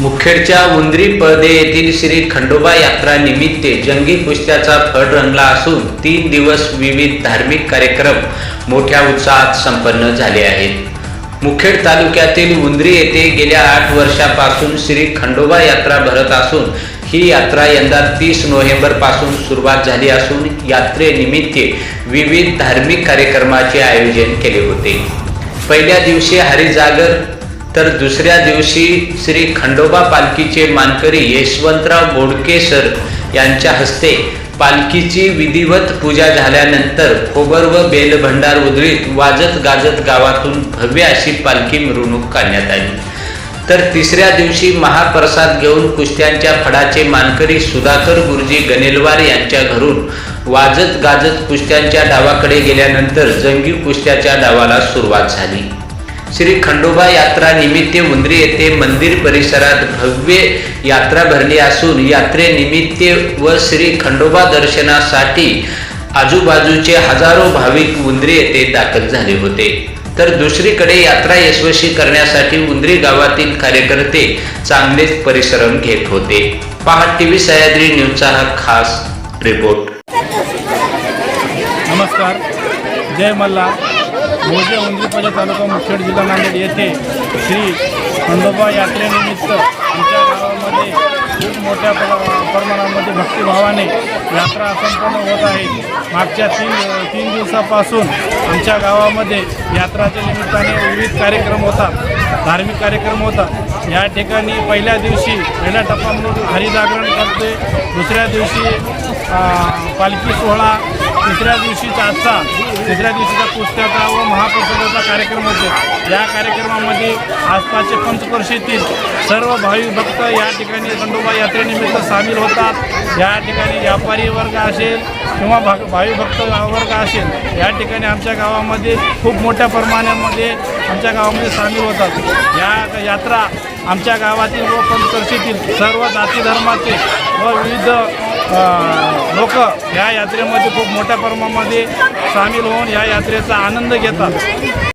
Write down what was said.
मुखेडच्या उंदरी पळदे येथील श्री खंडोबा यात्रा निमित्त जंगी कुस्त्याचा फड रंगला असून तीन दिवस विविध धार्मिक कार्यक्रम मोठ्या उत्साहात संपन्न झाले आहेत. मुखेड तालुक्यातील उंदरी येथे गेल्या आठ वर्षापासून श्री खंडोबा यात्रा भरत असून ही यात्रा यंदा तीस नोव्हेंबरपासून सुरुवात झाली असून यात्रेनिमित्त विविध धार्मिक कार्यक्रमाचे आयोजन केले होते. पहिल्या दिवशी हरिजागर तर दुसऱ्या दिवशी श्री खंडोबा पालखीचे मानकरी यशवंतराव बोडके सर यांच्या हस्ते पालखीची विधिवत पूजा झाल्यानंतर खोबर व बेलभंडार उधळीत वाजत गाजत गावातून भव्य अशी पालखी मिरवणूक काढण्यात आली. तर तिसऱ्या दिवशी महाप्रसाद घेऊन कुस्त्यांच्या फडाचे मानकरी सुधाकर गुरुजी गणेलवार यांच्या घरून वाजत गाजत कुस्त्यांच्या डावाकडे गेल्यानंतर जंगी कुस्त्याच्या डावाला सुरुवात झाली. श्री खंडोबा यात्रा निमित्त मुंद्री येथे मंदिर परिसरात भव्य यात्रा भरली असून यात्रेनिमित्त व श्री खंडोबा दर्शनासाठी आजूबाजूचे हजारो भाविक मुंद्री येथे दाखल झाले होते. तर दुसरीकडे यात्रा यशस्वी करण्यासाठी उंदरी गावातील कार्यकर्ते चांगलेच परिश्रम घेत होते. पहा टीव्ही सह्याद्री न्यूजचा हा खास रिपोर्ट. नमस्कार. जय मल्ला मोजे उंदरीपल्ली तालुका मुखेड जिल्हा नांदेड येथे श्री खंडोबा यात्रेनिमित्त आमच्या गावामध्ये खूप मोठ्या प्रमाणामध्ये भक्तिभावाने यात्रा संपन्न होत आहे. मागच्या तीन तीन दिवसापासून आमच्या गावामध्ये यात्राच्या निमित्ताने विविध कार्यक्रम होतात. धार्मिक कार्यक्रम होतात या ठिकाणी पहिल्या दिवशी पहिल्या टप्पा म्हणून हरिजागरण करते. दुसऱ्या दिवशी पालखी सोहळा. तिसऱ्या दिवशी आजचा तिसऱ्या दिवशीचा पुस्तकाचा व महाप्रसादाचा कार्यक्रम होतो. या कार्यक्रमामध्ये आसपासचे पंचवर्षीतील सर्व भाविक भक्त या ठिकाणी खंडोबा यात्रेनिमित्त सामील होतात. या ठिकाणी व्यापारी वर्ग असेल किंवा भा भावी भक्त वर्ग असेल या ठिकाणी आमच्या गावामध्ये खूप मोठ्या प्रमाणामध्ये आमच्या गावामध्ये सामील होतात. या यात्रा आमच्या गावातील व पंचवर्षीतील सर्व जाती धर्माचे व विविध लोक या यात्रेमध्ये खूप मोठ्या प्रमाणामध्ये सामील होऊन या यात्रेचा आनंद घेतात.